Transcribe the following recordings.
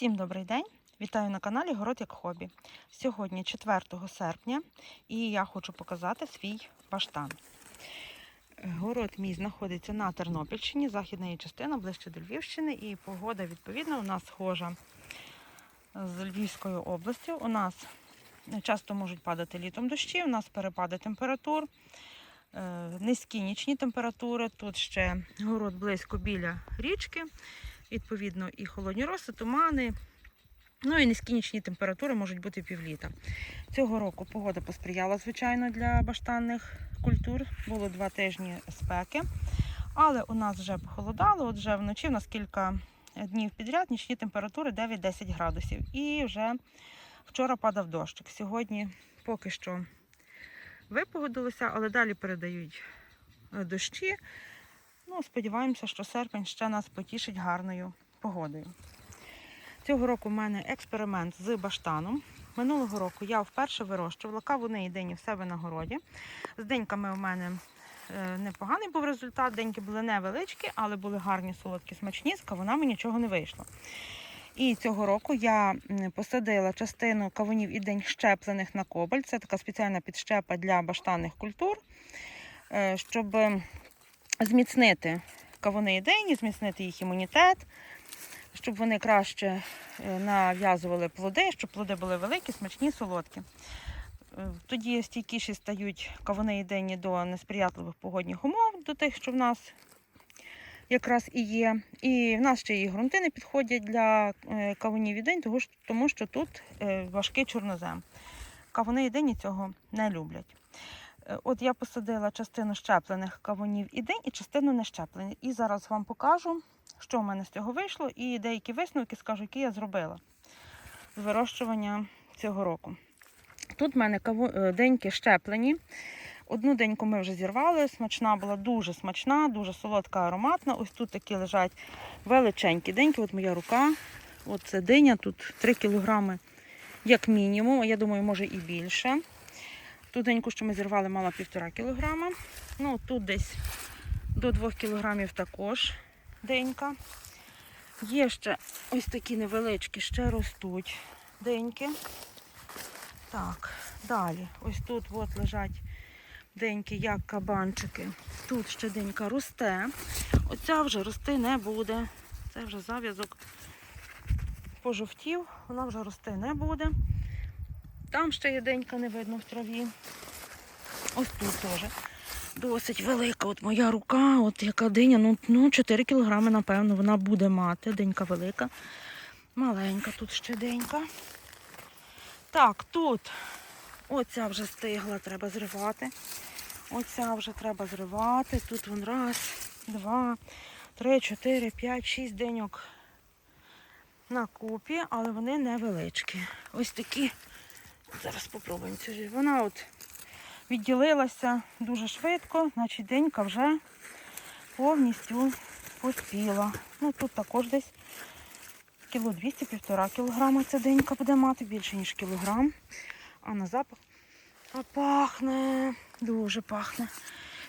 Всім добрий день! Вітаю на каналі Город як хобі. Сьогодні 4 серпня і я хочу показати свій баштан. Город мій знаходиться на Тернопільщині, західна її частина, ближче до Львівщини, і погода відповідно у нас схожа з Львівською областю. У нас часто можуть падати літом дощі, у нас перепади температур, е, низькі нічні температури. Тут ще город близько біля річки. Відповідно, і холодні роси, тумани. Ну і низькі нічні температури можуть бути півліта. Цього року погода посприяла, звичайно, для баштанних культур. Було два тижні спеки, але у нас вже похолодало. От вже вночі в нас кілька днів підряд нічні температури 9-10 градусів. І вже вчора падав дощик. Сьогодні поки що випогодилося, але далі передають е, дощі. Ну, сподіваємося, що серпень ще нас потішить гарною погодою. Цього року в мене експеримент з баштаном. Минулого року я вперше вирощувала кавуни і дині в себе на городі. З деньками у мене е, непоганий був результат. Деньки були невеличкі, але були гарні, солодкі, смачні. З кавунами нічого не вийшло. І цього року я посадила частину кавунів і день щеплених на кобальт. Це така спеціальна підщепа для баштанних культур, е, щоб зміцнити кавуни і зміцнити їх імунітет, щоб вони краще е, нав'язували плоди, щоб плоди були великі, смачні, солодкі. Е, Тоді стійкіші стають кавуни і до несприятливих погодних умов, до тих, що в нас якраз і є. І в нас ще і ґрунти не підходять для е, кавунів і динь, тому що- тут важкий чорнозем. Кавуни і дині цього не люблять. Е, От я посадила частину щеплених кавунів і день, і частину не щеплених. І зараз вам покажу, що в мене з цього вийшло, і деякі висновки скажу, які я зробила з вирощування цього року. Тут в мене каву... е, деньки щеплені. Одну деньку ми вже зірвали. Смачна була дуже смачна, дуже солодка, ароматна. Ось тут такі лежать величенькі деньки. От моя рука. От це диня, тут 3 кілограми як мінімум, а я думаю, може і більше. Ту деньку, що ми зірвали, мала півтора кілограма. Ну, тут десь до 2 кілограмів також денька. Є ще ось такі невеличкі, ще ростуть деньки. Так, далі. Ось тут от лежать деньки, як кабанчики. Тут ще денька росте. Оця вже рости не буде. Це вже зав'язок пожовтів, вона вже рости не буде. Там ще є денька, не видно в траві. Ось тут теж досить велика. От моя рука, от яка диня, ну, ну 4 кілограми, напевно, вона буде мати. Денька велика. Маленька тут ще денька. Так, тут оця вже стигла, треба зривати. Оця вже треба зривати. Тут вон раз, два, три, чотири, п'ять, шість деньок на купі, але вони невеличкі. Ось такі. Зараз спробуємо цю. ж. Вона от відділилася дуже швидко, значить денька вже повністю поспіла. Ну тут також десь кіло 200 півтора кілограма ця денька буде мати, більше ніж кілограм. А на запах а пахне, дуже пахне.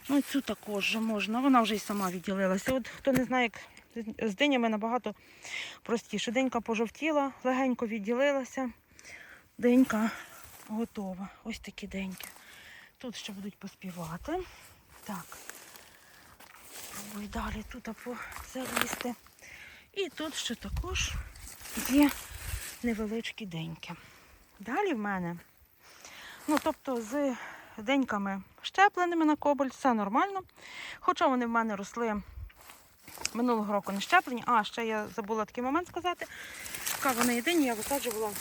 Ну цю також можна, вона вже й сама відділилася. От хто не знає, як з динями набагато простіше. Денька пожовтіла, легенько відділилася. Денька готова. Ось такі деньки. Тут ще будуть поспівати. Так. Пробую далі тут залізти. І тут ще також є невеличкі деньки. Далі в мене, ну тобто з деньками щепленими на кобальт, все нормально. Хоча вони в мене росли минулого року не щеплені. А, ще я забула такий момент сказати. Кава єдині я висаджувала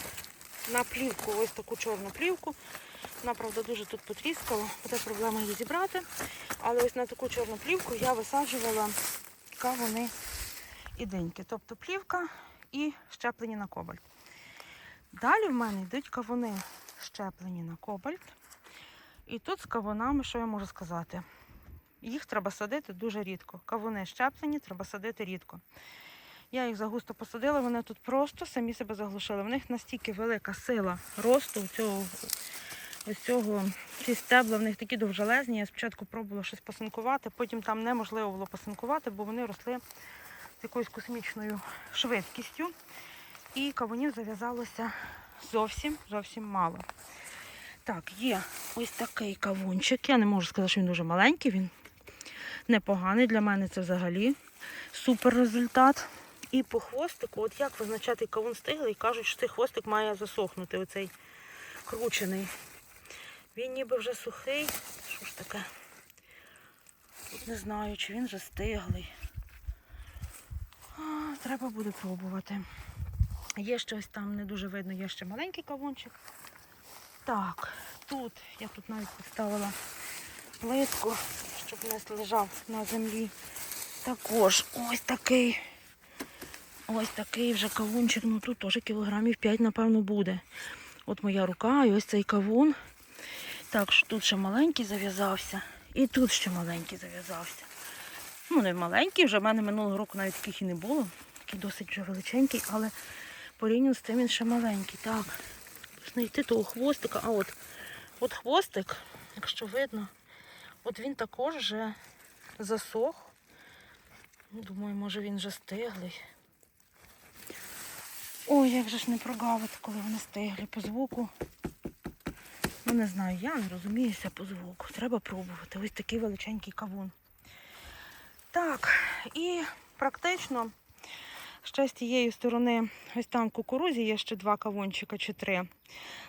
на плівку, ось таку чорну плівку. Вона, правда, дуже тут потріскала, буде проблема її зібрати. Але ось на таку чорну плівку я висаджувала кавуни і деньки. Тобто плівка і щеплені на кобальт. Далі в мене йдуть кавуни щеплені на кобальт. І тут з кавунами, що я можу сказати? Їх треба садити дуже рідко. Кавуни щеплені, треба садити рідко. Я їх загусто посадила, вони тут просто самі себе заглушили. В них настільки велика сила росту цього, ось цього, ці стебла, в них такі довжелезні. Я спочатку пробувала щось посинкувати, потім там неможливо було посинкувати, бо вони росли з якоюсь космічною швидкістю. І кавунів зав'язалося зовсім зовсім мало. Так, є ось такий кавунчик. Я не можу сказати, що він дуже маленький, він непоганий. Для мене це взагалі супер результат. І по хвостику, от як визначати кавун стиглий, кажуть, що цей хвостик має засохнути, оцей кручений. Він ніби вже сухий. Що ж таке? Тут не знаю, чи він вже стиглий. А, треба буде пробувати. Є щось там не дуже видно, є ще маленький кавунчик. Так, тут я тут навіть поставила плитку, щоб не лежав на землі. Також ось такий. Ось такий вже кавунчик. Ну тут теж кілограмів 5, напевно, буде. От моя рука і ось цей кавун. Так, що тут ще маленький зав'язався. І тут ще маленький зав'язався. Ну, не маленький, вже в мене минулого року навіть таких і не було. Такий досить вже величенький, але порівняно з тим він ще маленький. Так, знайти того хвостика. А от, от хвостик, якщо видно, от він також вже засох. Думаю, може він вже стиглий. Ой, як же ж не прогавити, коли вони стиглі по звуку. Ну, не знаю, я не розуміюся по звуку. Треба пробувати. Ось такий величенький кавун. Так, і практично ще з тієї сторони, ось там кукурузі є ще два кавунчика чи три.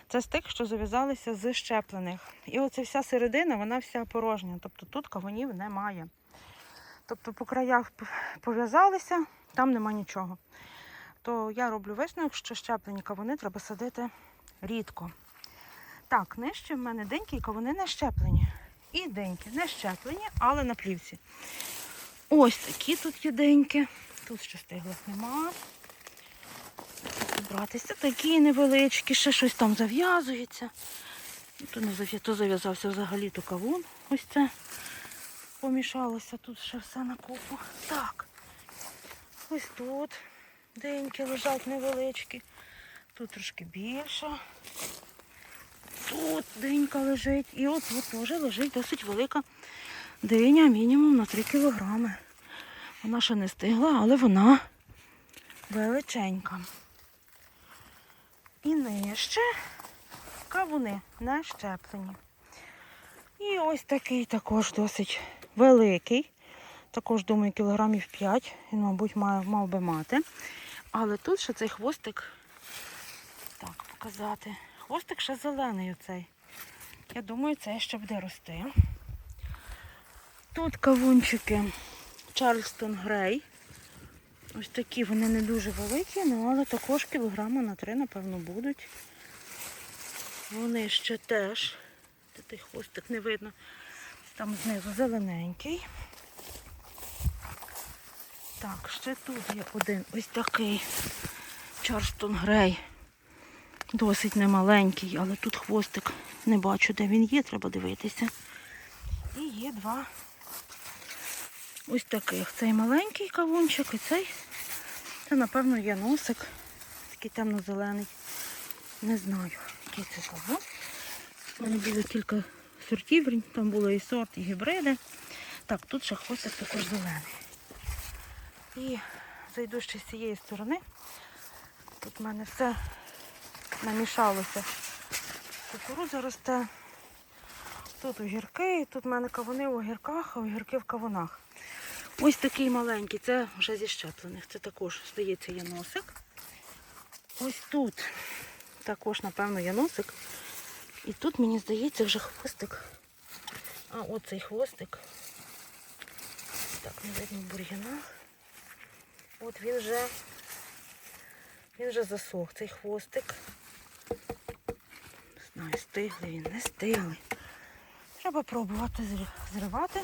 Це з тих, що зав'язалися з щеплених. І оця вся середина, вона вся порожня. Тобто тут кавунів немає. Тобто по краях пов'язалися, там нема нічого. То я роблю висновок, що щеплені кавуни треба садити рідко. Так, нижче в мене деньки кавуни не щеплені. І деньки не щеплені, але на плівці. Ось такі тут є деньки. Тут ще стиглих нема. Братися такі невеличкі, ще щось там зав'язується. Ну, То, не то зав'язався взагалі то кавун. Ось це помішалося. Тут ще все на купу. Так. Ось тут деньки лежать невеличкі. Тут трошки більше. Тут динька лежить. І от тут теж лежить досить велика диня, мінімум на 3 кілограми. Вона ще не стигла, але вона величенька. І нижче кавуни не щеплені. І ось такий також досить великий. Також, думаю, кілограмів 5. Він, мабуть, мав, мав би мати. Але тут ще цей хвостик, так, показати. Хвостик ще зелений оцей. Я думаю, цей ще буде рости. Тут кавунчики Чарльстон Грей. Ось такі вони не дуже великі, ну, але також кілограми на три, напевно, будуть. Вони ще теж. Та той хвостик не видно. Там знизу зелененький. Так, ще тут є один ось такий Чарльстон Грей. Досить немаленький, але тут хвостик не бачу, де він є, треба дивитися. І є два ось таких. Цей маленький кавунчик і цей. Це, напевно, є носик. Такий темно-зелений. Не знаю, який це кавун. У мене було кілька сортів, там було і сорт, і гібриди. Так, тут ще хвостик також зелений. І зайду ще з цієї сторони. Тут в мене все намішалося. Кукурудза росте. Тут огірки, тут в мене кавуни в огірках, а огірки в кавунах. Ось такий маленький, це вже зі щеплених. Це також, здається, є носик. Ось тут також, напевно, є носик. І тут, мені здається, вже хвостик. А оцей хвостик. Так, не видно в бур'янах. От він вже, він вже засох, цей хвостик. Не знаю, стиглий він, не стиглий. Треба пробувати зривати.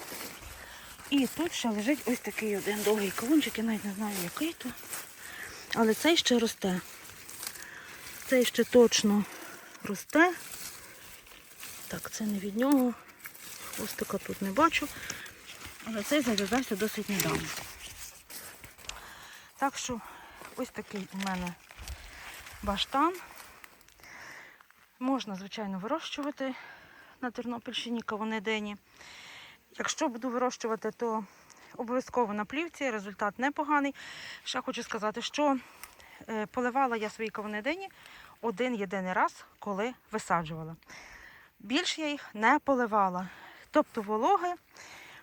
І тут ще лежить ось такий один довгий кавунчик, я навіть не знаю, який то. Але цей ще росте. Цей ще точно росте. Так, це не від нього. Хвостика тут не бачу. Але цей зав'язався досить недавно. Так що ось такий у мене баштан. Можна, звичайно, вирощувати на Тернопільщині кавуни дині. Якщо буду вирощувати, то обов'язково на плівці, результат непоганий. Ще хочу сказати, що Е, Поливала я свої кавуни дині один єдиний раз, коли висаджувала. Більше я їх не поливала. Тобто вологи,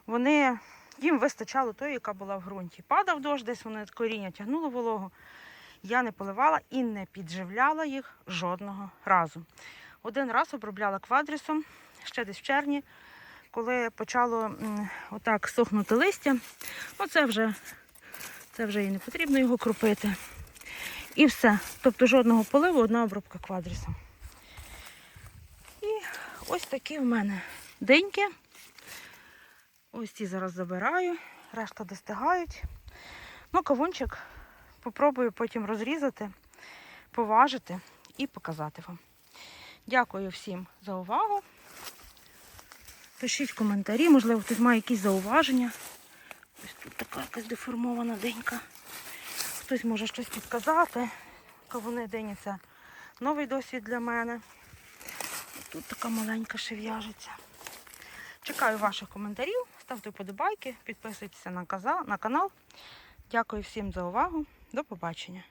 вони, їм вистачало тої, яка була в ґрунті. Падав дощ, десь вони коріння тягнуло вологу. Я не поливала і не підживляла їх жодного разу. Один раз обробляла квадрісом, ще десь в червні, коли почало отак сохнути листя. Ну, це вже, це вже і не потрібно його кропити. І все. Тобто жодного поливу, одна обробка квадрісом. І ось такі в мене деньки. Ось ці зараз забираю, решта достигають. Ну, кавунчик попробую потім розрізати, поважити і показати вам. Дякую всім за увагу. Пишіть коментарі, можливо, хтось має якісь зауваження. Ось тут така якась деформована денька. Хтось може щось підказати. Кавуни дині це новий досвід для мене. Тут така маленька ще в'яжеться. Чекаю ваших коментарів, ставте вподобайки, підписуйтесь на канал. Дякую всім за увагу. До побачення.